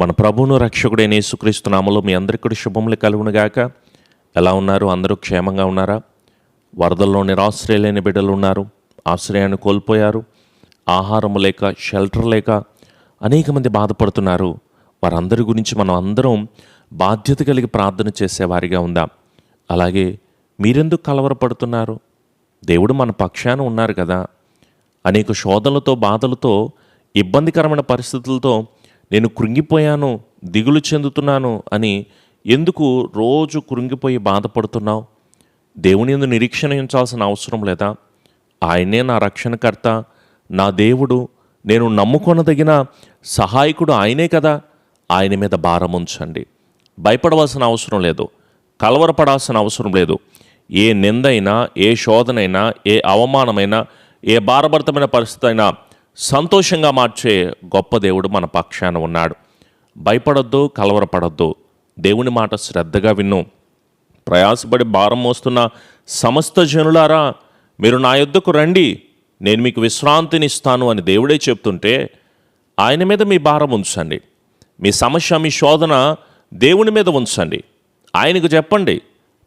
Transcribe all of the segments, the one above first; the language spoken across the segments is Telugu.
మన ప్రభువును రక్షకుడైన యేసుక్రీస్తు నామలో మీ అందరికీ కూడా శుభములు కలుగునుగాక ఎలా ఉన్నారు? అందరూ క్షేమంగా ఉన్నారా? వరదల్లో నిరాశ్రయలేని బిడ్డలు ఉన్నారు. ఆశ్రయాన్ని కోల్పోయారు. ఆహారం లేక షెల్టర్ లేక అనేక మంది బాధపడుతున్నారు. వారందరి గురించి మనం అందరం బాధ్యత కలిగి ప్రార్థన చేసేవారిగా ఉందాం. అలాగే మీరెందుకు కలవరపడుతున్నారు? దేవుడు మన పక్షాన ఉన్నారు కదా. అనేక శోధనలతో బాధలతో ఇబ్బందికరమైన పరిస్థితులతో నేను కృంగిపోయాను దిగులు చెందుతున్నాను అని ఎందుకు రోజు కృంగిపోయి బాధపడుతున్నావు? దేవుని ఎందు నిరీక్షణ ఉంచాల్సిన అవసరం లేదా? ఆయనే నా రక్షణకర్త నా దేవుడు నేను నమ్ముకొనదగిన సహాయకుడు ఆయనే కదా? ఆయన మీద భారం ఉంచండి. భయపడవలసిన అవసరం లేదు. కలవరపడాల్సిన అవసరం లేదు. ఏ నిందైనా ఏ శోధనైనా ఏ అవమానమైనా ఏ భారభరితమైన పరిస్థితి అయినా సంతోషంగా మార్చే గొప్ప దేవుడు మన పక్షాన ఉన్నాడు. భయపడొద్దు కలవరపడొద్దు. దేవుని మాట శ్రద్ధగా విన్ను. ప్రయాసపడి భారం మోస్తున్న సమస్త జనులారా మీరు నా యొద్దకు రండి. నేను మీకు విశ్రాంతినిస్తాను అని దేవుడే చెప్తుంటే ఆయన మీద మీ భారం ఉంచండి. మీ సమస్య మీ శోధన దేవుని మీద ఉంచండి. ఆయనకు చెప్పండి.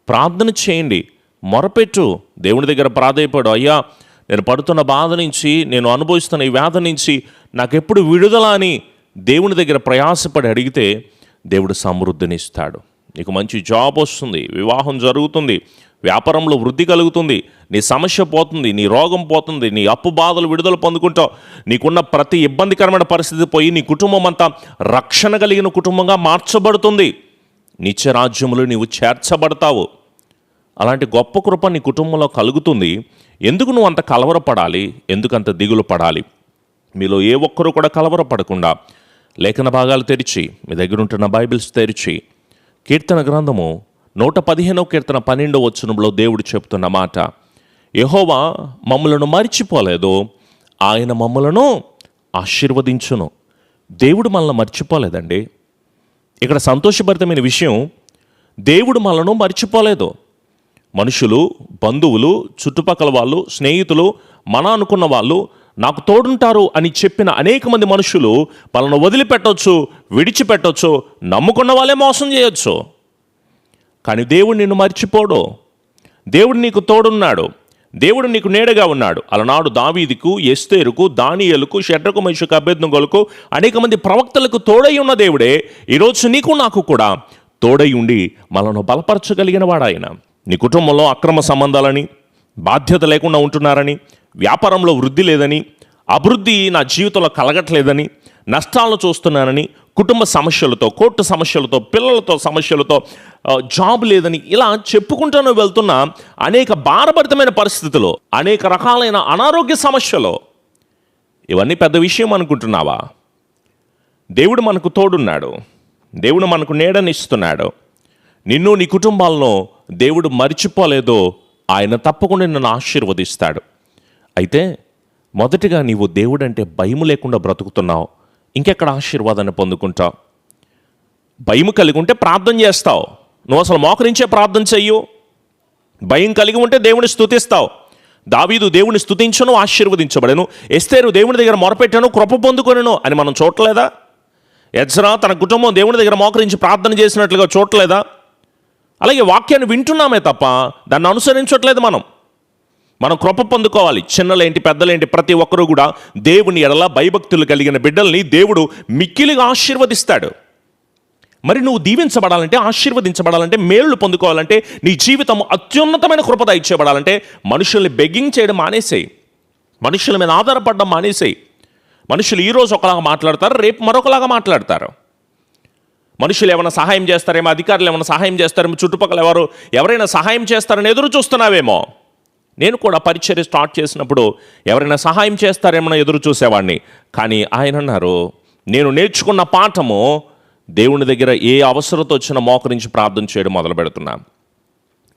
ప్రార్థన చేయండి. మొరపెట్టు. దేవుని దగ్గర ప్రాధాయపడు. అయ్యా నేను పడుతున్న బాధ నుంచి నేను అనుభవిస్తున్న ఈ వ్యాధి నుంచి నాకెప్పుడు విడుదల అని దేవుని దగ్గర ప్రయాసపడి అడిగితే దేవుడు సమృద్ధినిస్తాడు. నీకు మంచి జాబ్ వస్తుంది వివాహం జరుగుతుంది వ్యాపారంలో వృద్ధి కలుగుతుంది నీ సమస్య పోతుంది నీ రోగం పోతుంది నీ అప్పు బాధలు విడుదల పొందుకుంటావు. నీకున్న ప్రతి ఇబ్బందికరమైన పరిస్థితి పోయి నీ కుటుంబం అంతా రక్షణ కలిగిన కుటుంబంగా మార్చబడుతుంది. నిత్య రాజ్యములు నీవు చేర్చబడతావు. అలాంటి గొప్ప కృప నీ కుటుంబంలో కలుగుతుంది. ఎందుకు నువ్వు అంత కలవరపడాలి? ఎందుకు అంత దిగులు పడాలి? మీలో ఏ ఒక్కరూ కూడా కలవరపడకుండా లేఖన భాగాలు తెరిచి మీ దగ్గర ఉంటున్న బైబిల్స్ తెరిచి కీర్తన గ్రంథము నూట పదిహేనో కీర్తన పన్నెండో వచనంలో దేవుడు చెప్తున్న మాట యహోవా మమ్మలను మర్చిపోలేదు ఆయన మమ్మలను ఆశీర్వదించును. దేవుడు మనల్ని మర్చిపోలేదండి. ఇక్కడ సంతోషభరితమైన విషయం దేవుడు మనలను మర్చిపోలేదు. మనుషులు బంధువులు చుట్టుపక్కల వాళ్ళు స్నేహితులు మన అనుకున్న వాళ్ళు నాకు తోడుంటారు అని చెప్పిన అనేక మంది మనుషులు వాళ్ళను వదిలిపెట్టొచ్చు విడిచిపెట్టవచ్చు నమ్ముకున్న వాళ్ళే మోసం చేయొచ్చు. కానీ దేవుడు నిన్ను మర్చిపోడు. దేవుడు నీకు తోడున్నాడు. దేవుడు నీకు నేడగా ఉన్నాడు. అలనాడు దావీదికు ఎస్తేరుకు దానియలకు షడ్రకు మహిషకు అభ్యర్థులకు అనేక మంది ప్రవక్తలకు తోడై ఉన్న దేవుడే. ఈరోజు నీకు నాకు కూడా తోడై ఉండి మనను బలపరచగలిగిన వాడాయన. నీ కుటుంబంలో అక్రమ సంబంధాలని బాధ్యత లేకుండా ఉంటున్నారని వ్యాపారంలో వృద్ధి లేదని అభివృద్ధి నా జీవితంలో కలగట్లేదని నష్టాలను చూస్తున్నానని కుటుంబ సమస్యలతో కోర్టు సమస్యలతో పిల్లలతో సమస్యలతో జాబ్ లేదని ఇలా చెప్పుకుంటూనే వెళ్తున్న అనేక భారభరితమైన పరిస్థితులు అనేక రకాలైన అనారోగ్య సమస్యలు. ఇవన్నీ పెద్ద విషయం అనుకుంటున్నావా? దేవుడు మనకు తోడున్నాడు. దేవుడు మనకు నీడనిస్తున్నాడు. నిన్ను నీ కుటుంబాలను దేవుడు మర్చిపోలేదో ఆయన తప్పకుండా నన్ను ఆశీర్వదిస్తాడు. అయితే మొదటిగా నీవు దేవుడంటే భయం లేకుండా బ్రతుకుతున్నావు. ఇంకెక్కడ ఆశీర్వాదాన్ని పొందుకుంటావు? భయం కలిగి ఉంటే ప్రార్థన చేస్తావు. నువ్వు అసలు మోకరించే ప్రార్థన చెయ్యు. భయం కలిగి ఉంటే దేవుని స్థుతిస్తావు దావీదు దేవుని స్థుతించను ఆశీర్వదించబడను. ఎస్తేరు దేవుని దగ్గర మొరపెట్టాను కృప పొందుకొనను అని మనం చూడలేదా? ఎజ్రా తన కుటుంబం దేవుని దగ్గర మోకరించి ప్రార్థన చేసినట్లుగా చూడలేదా? అలాగే వాక్యాన్ని వింటున్నామే తప్ప దాన్ని అనుసరించట్లేదు మనం. మనం కృప పొందుకోవాలి. చిన్నలేంటి పెద్దలేంటి ప్రతి ఒక్కరూ కూడా దేవుని ఎడల భయభక్తులు కలిగిన బిడ్డల్ని దేవుడు మిక్కిలిగా ఆశీర్వదిస్తాడు. మరి నువ్వు దీవించబడాలంటే ఆశీర్వదించబడాలంటే మేలు పొందుకోవాలంటే నీ జీవితం అత్యున్నతమైన కృపద ఇచ్చేయబడాలంటే మనుషుల్ని బెగ్గింగ్ చేయడం మానేసేయి. మనుషుల మీద ఆధారపడడం మానేసేయి. మనుషులు ఈరోజు ఒకలాగా మాట్లాడతారు రేపు మరొకలాగా మాట్లాడతారు. మనుషులు ఏమైనా సహాయం చేస్తారేమో అధికారులు ఏమైనా సహాయం చేస్తారేమో చుట్టుపక్కల ఎవరు ఎవరైనా సహాయం చేస్తారని ఎదురు చూస్తున్నావేమో? నేను కూడా పరిచర్య స్టార్ట్ చేసినప్పుడు ఎవరైనా సహాయం చేస్తారేమో ఎదురు చూసేవాడిని కానీ ఆయన అన్నారు నేను నేర్చుకున్న పాఠము దేవుని దగ్గర ఏ అవసరత వచ్చినా మోకరించి ప్రార్థన చేయడం మొదలు పెడుతున్నాను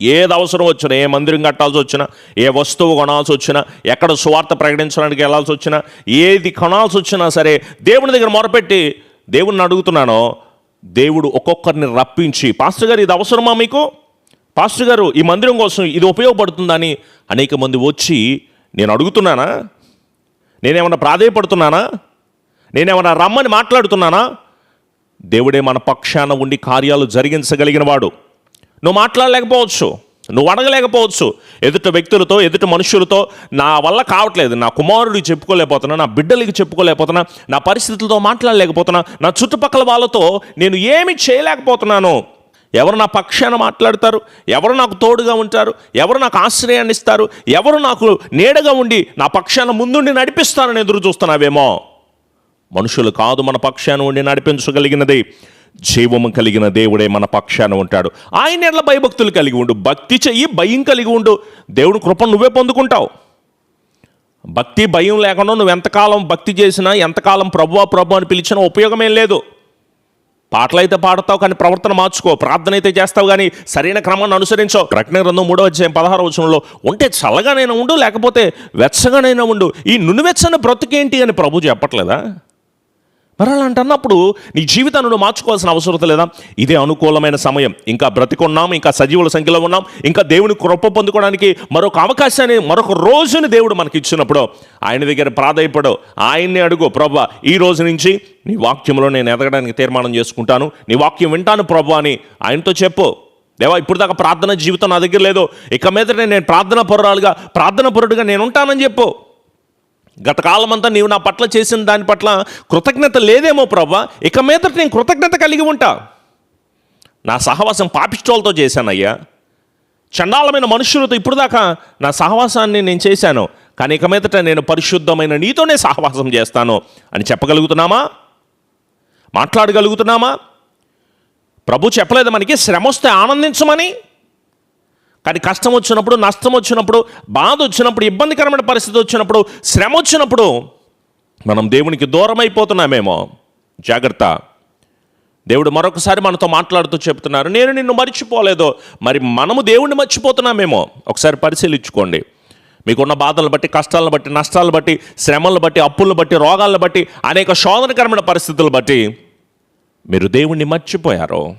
ఏది అవసరం వచ్చినా ఏ మందిరం కట్టాల్సి వచ్చినా ఏ వస్తువు కొనాల్సి వచ్చినా ఎక్కడ సువార్త ప్రకటించడానికి వెళ్ళాల్సి వచ్చినా ఏది కొనాల్సి వచ్చినా సరే దేవుని దగ్గర మొరపెట్టి దేవుణ్ణి అడుగుతున్నానో. దేవుడు ఒక్కొక్కరిని రప్పించి పాస్టర్ గారు ఇది అవసరమా మీకు? పాస్టర్ గారు ఈ మందిరం కోసం ఇది ఉపయోగపడుతుందని అనేక మంది వచ్చి నేను అడుగుతున్నానా? నేనేమన్నా ప్రాధేయపడుతున్నానా? నేనేమన్నా రమ్మని మాట్లాడుతున్నానా? దేవుడే మన పక్షాన ఉండి కార్యాలు జరిగించగలిగిన వాడు. నువ్వు మాట్లాడలేకపోవచ్చు. నువ్వు అడగలేకపోవచ్చు. ఎదుట వ్యక్తులతో ఎదుట మనుషులతో నా వల్ల కావట్లేదు. నా కుమారుడికి చెప్పుకోలేకపోతున్నా నా బిడ్డలకి చెప్పుకోలేకపోతున్నా నా పరిస్థితులతో మాట్లాడలేకపోతున్నా నా చుట్టుపక్కల వాళ్ళతో నేను ఏమి చేయలేకపోతున్నాను. ఎవరు నా పక్షాన మాట్లాడతారు? ఎవరు నాకు తోడుగా ఉంటారు? ఎవరు నాకు ఆశ్రయాన్ని ఇస్తారు? ఎవరు నాకు నీడగా ఉండి నా పక్షాన ముందుండి నడిపిస్తారని ఎదురు చూస్తున్నావేమో? మనుషులు కాదు మన పక్షాన ఉండి నడిపించగలిగినది. జీవము కలిగిన దేవుడే మన పక్షాన ఉంటాడు. ఆయన ఎట్ల భయభక్తులు కలిగి ఉండు. భక్తి చెయ్యి భయం కలిగి ఉండు. దేవుడు కృప నువ్వే పొందుకుంటావు. భక్తి భయం లేకుండా నువ్వు ఎంతకాలం భక్తి చేసినా ఎంతకాలం ప్రభు ప్రభు అని పిలిచినా ఉపయోగమేం లేదు. పాటలు అయితే పాడతావు కానీ ప్రవర్తన మార్చుకో. ప్రార్థన అయితే చేస్తావు కానీ సరైన క్రమాన్ని అనుసరించవు ప్రకటన గ్రంథం మూడో అధ్యాయం పదహారు వచనంలో ఉంటే చల్లగానైనా ఉండు లేకపోతే వెచ్చగానైనా ఉండు. ఈ నునువెచ్చని బ్రతుకేంటి? అని ప్రభు చెప్పట్లేదా? మరి అలాంటి అన్నప్పుడు నీ జీవితాన్ని నువ్వు మార్చుకోవాల్సిన అవసరం లేదా? ఇదే అనుకూలమైన సమయం. ఇంకా బ్రతికున్నాం ఇంకా సజీవుల సంఖ్యలో ఉన్నాం ఇంకా దేవుని కృప పొందుకోవడానికి మరొక అవకాశాన్ని మరొక రోజుని దేవుడు మనకి ఇచ్చినప్పుడు ఆయన దగ్గర ప్రాధాయపడు. ఆయన్ని అడుగు ప్రభా ఈ రోజు నుంచి నీ వాక్యంలో నేను ఎదగడానికి తీర్మానం చేసుకుంటాను. నీ వాక్యం వింటాను ప్రభు అని ఆయనతో చెప్పు. దేవా ఇప్పుడు దాకా ప్రార్థన జీవితం నా దగ్గర లేదు. ఇక మీద నేను ప్రార్థన పరురాలుగా ప్రార్థన పొరుడుగా నేను ఉంటానని చెప్పు. గత కాలమంతా నీవు నా పట్ల చేసిన దాని పట్ల కృతజ్ఞత లేదేమో ప్రభా. ఇక మీదట నేను కృతజ్ఞత కలిగి ఉంటా. నా సహవాసం పాపిష్టోలతో చేశానయ్యా. చండాలమైన మనుషులతో ఇప్పుడు దాకా నా సహవాసాన్ని నేను చేశాను. కానీ ఇక మీదట నేను పరిశుద్ధమైన నీతోనే సహవాసం చేస్తాను అని చెప్పగలుగుతున్నామా? మాట్లాడగలుగుతున్నామా? ప్రభు చెప్పలేదు మనకి శ్రమ వస్తే ఆనందించమని. కానీ కష్టం వచ్చినప్పుడు నష్టం వచ్చినప్పుడు బాధ వచ్చినప్పుడు ఇబ్బందికరమైన పరిస్థితి వచ్చినప్పుడు శ్రమ వచ్చినప్పుడు మనం దేవునికి దూరం అయిపోతున్నామేమో జాగ్రత్త. దేవుడు మరొకసారి మనతో మాట్లాడుతూ చెప్తున్నారు నేను నిన్ను మర్చిపోలేదు మరి మనము దేవుణ్ణి మర్చిపోతున్నామేమో. ఒకసారి పరిశీలించుకోండి. మీకున్న బాధలను బట్టి కష్టాలను బట్టి నష్టాలను బట్టి శ్రమలను బట్టి అప్పులను బట్టి రోగాలను బట్టి అనేక శోధనకరమైన పరిస్థితులు బట్టి మీరు దేవుణ్ణి మర్చిపోయారు.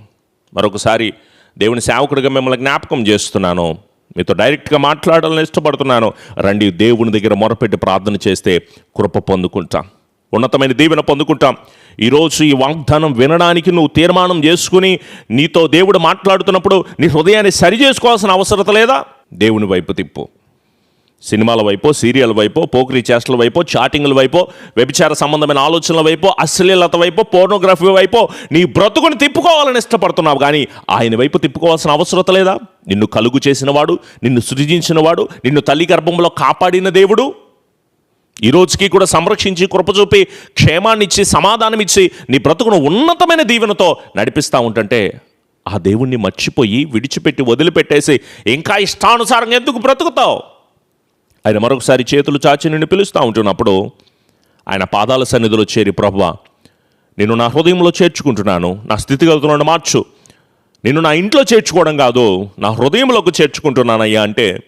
మరొకసారి దేవుని సేవకుడిగా మిమ్మల్ని జ్ఞాపకం చేస్తున్నాను. మీతో డైరెక్ట్గా మాట్లాడాలని ఇష్టపడుతున్నాను. రండి దేవుని దగ్గర మొరపెట్టి ప్రార్థన చేస్తే కృప పొందుకుంటాం. ఉన్నతమైన దీవెన పొందుకుంటాం. ఈరోజు ఈ వాగ్దానం వినడానికి నువ్వు తీర్మానం చేసుకుని నీతో దేవుడు మాట్లాడుతున్నప్పుడు నీ హృదయాన్ని సరి చేసుకోవాల్సిన అవసరత లేదా? దేవుని వైపు తిప్పు. సినిమాల వైపు సీరియల్ వైపు పోకరీ చేష్టల వైపు చాటింగ్ల వైపు వ్యభిచార సంబంధమైన ఆలోచనల వైపు అశ్లీలత వైపు పోర్నోగ్రఫీ వైపు నీ బ్రతుకుని తిప్పుకోవాలని ఇష్టపడుతున్నావు కానీ ఆయన వైపు తిప్పుకోవాల్సిన అవసరత లేదా? నిన్ను కలుగు చేసినవాడు నిన్ను సృజించినవాడు నిన్ను తల్లి గర్భంలో కాపాడిన దేవుడు? ఈ రోజుకి కూడా సంరక్షించి కృపచూపి క్షేమాన్నిచ్చి సమాధానమిచ్చి సమాధానం ఇచ్చి నీ బ్రతుకును ఉన్నతమైన దీవెనతో నడిపిస్తూ ఉంటుంటే ఆ దేవుణ్ణి మర్చిపోయి విడిచిపెట్టి వదిలిపెట్టేసి ఇంకా ఇష్టానుసారంగా ఎందుకు బ్రతుకుతావు? ఆయన మరొకసారి చేతులు చాచి నిన్ను పిలుస్తూ ఉంటున్నప్పుడు ఆయన పాదాల సన్నిధిలో చేరి ప్రభువా నేను నా హృదయంలో చేర్చుకుంటున్నాను నా స్థితిగతులను మార్చు. నిన్ను నా ఇంట్లో చేర్చుకోవడం కాదు నా హృదయంలోకి చేర్చుకుంటున్నానయ్యా. అంటే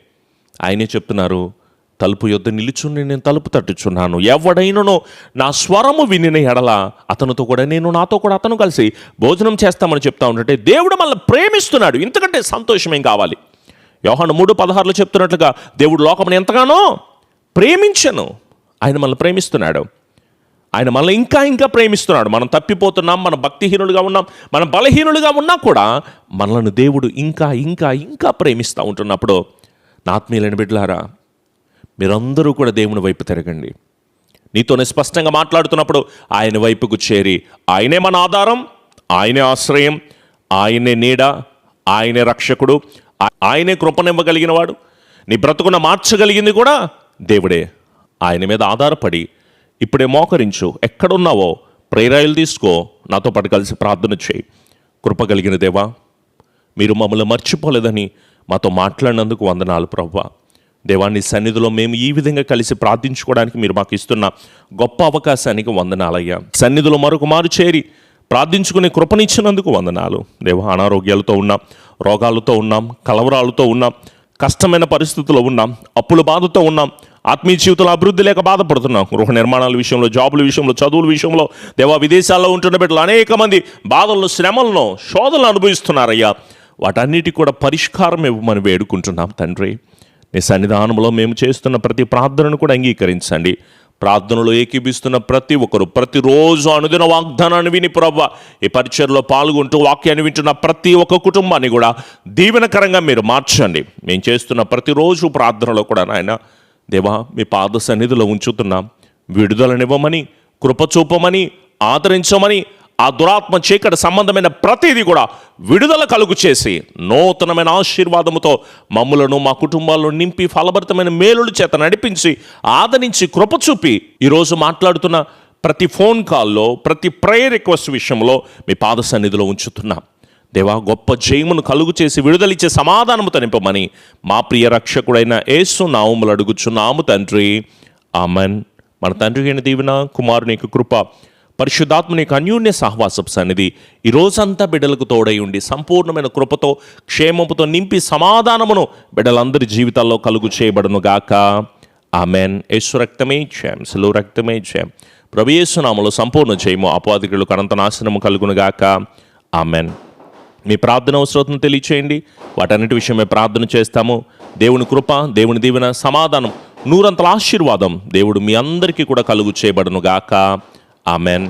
ఆయనే చెప్తున్నారు తలుపు యొద్ద నిలుచుని నేను తలుపు తట్టుచున్నాను. ఎవడైనను నా స్వరము వినిన ఎడల అతనితో కూడా నేను నాతో కూడా అతను కలిసి భోజనం చేస్తామని చెప్తా ఉంటుంటే దేవుడు మనల్ని ప్రేమిస్తున్నాడు. ఇంతకంటే సంతోషం ఏం కావాలి? యోహాను మూడు పదహారులో చెప్తున్నట్లుగా దేవుడు లోకమును ఎంతగానో ప్రేమించను. ఆయన మనల్ని ప్రేమిస్తున్నాడు. ఆయన మనల్ని ఇంకా ఇంకా ప్రేమిస్తున్నాడు. మనం తప్పిపోతున్నాం మనం భక్తిహీనులుగా ఉన్నాం మనం బలహీనులుగా ఉన్నా కూడా మనల్ని దేవుడు ఇంకా ఇంకా ఇంకా ప్రేమిస్తూ ఉంటున్నప్పుడు నా ఆత్మీయులైన బిడ్డలారా మీరందరూ కూడా దేవుని వైపు తిరగండి. నీతోనే స్పష్టంగా మాట్లాడుతున్నప్పుడు ఆయన వైపుకు చేరి ఆయనే మన ఆధారం ఆయనే ఆశ్రయం ఆయనే నీడ ఆయనే రక్షకుడు ఆయనే కృపనివ్వగలిగిన వాడు నీ బ్రతుకున మార్చగలిగింది కూడా దేవుడే. ఆయన మీద ఆధారపడి ఇప్పుడే మోకరించు. ఎక్కడున్నావో ప్రేరాయలు తీసుకో. నాతో పాటు కలిసి ప్రార్థన చేయి. కృప కలిగిన దేవా మీరు మమ్మల్ని మర్చిపోలేదని మాతో మాట్లాడినందుకు వందనాలు ప్రవ్వా. దేవాన్ని సన్నిధిలో మేము ఈ విధంగా కలిసి ప్రార్థించుకోవడానికి మీరు మాకు ఇస్తున్న గొప్ప అవకాశానికి వందనాలయ్యా. సన్నిధిలో మరొక మారు చేరి ప్రార్థించుకునే కృపనిచ్చినందుకు వందనాలు. దేవ అనారోగ్యాలతో ఉన్నాం రోగాలతో ఉన్నాం కలవరాలతో ఉన్నాం కష్టమైన పరిస్థితుల్లో ఉన్నాం అప్పుల బాధతో ఉన్నాం ఆత్మీయ జీవితంలో అభివృద్ధి లేక బాధపడుతున్నాం. గృహ నిర్మాణాల విషయంలో జాబుల విషయంలో చదువుల విషయంలో దేవా విదేశాల్లో ఉంటున్న బిడ్డలు అనేక మంది బాధలను శ్రమలను శోధనలు అనుభవిస్తున్నారయ్యా. వాటన్నిటికి కూడా పరిష్కారం ఇవ్వమని వేడుకుంటున్నాం తండ్రి. నీ సన్నిధానంలో మేము చేస్తున్న ప్రతి ప్రార్థనను కూడా అంగీకరించండి. ప్రార్థనలో ఏకీభిస్తున్న ప్రతి ఒక్కరు ప్రతిరోజు అనుదిన వాగ్దానాన్ని విని ప్రభ ఈ పరిచయలో పాల్గొంటూ వాక్యాన్ని వింటున్న ప్రతి ఒక్క కుటుంబాన్ని కూడా దీవెనకరంగా మీరు మార్చండి. మేము చేస్తున్న ప్రతిరోజు ప్రార్థనలో కూడా నాయన దేవా మీ పాద సన్నిధిలో ఉంచుతున్నాం. విడుదలనివ్వమని కృపచూపమని ఆదరించమని ఆ దురాత్మ చీకటి సంబంధమైన ప్రతిదీ కూడా విడుదల కలుగు చేసి నూతనమైన ఆశీర్వాదముతో మమ్ములను మా కుటుంబాలను నింపి ఫలభరితమైన మేలుల చేత నడిపించి ఆదరించి కృప చూపి ఈరోజు మాట్లాడుతున్న ప్రతి ఫోన్ కాల్లో ప్రతి ప్రేయర్ రిక్వెస్ట్ విషయంలో మీ పాద సన్నిధిలో ఉంచుతున్నాం. దేవా గొప్ప జయమును కలుగు చేసి విడుదలిచ్చే సమాధానము తనిపమని మా ప్రియ రక్షకుడైన యేసు నామములు అడుగుచున్నాము తండ్రి. ఆమెన్. మన తండ్రి అయిన దీవెన కుమారుని యొక్క కృప పరిశుద్ధాత్మని యొక్క అన్యోన్య సహవాసపు సన్నిధి. ఈ రోజంతా బిడ్డలకు తోడై ఉండి సంపూర్ణమైన కృపతో క్షేమముతో నింపి సమాధానమును బిడ్డలందరి జీవితాల్లో కలుగు చేయబడును గాక. ఆమెన్. యేసు రక్తమే జయం సులు రక్తమే జయం ప్రభు సంపూర్ణ జయము అపాధికులకు అనంత నాశనము కలుగును గాక. ఆమెన్. మీ ప్రార్థన అవసరం తెలియచేయండి. వాటన్నిటి విషయమే ప్రార్థన చేస్తాము. దేవుని కృప దేవుని దీవెన సమాధానం నూరంతల ఆశీర్వాదం దేవుడు మీ అందరికీ కూడా కలుగు చేయబడను గాక. ఆమెన్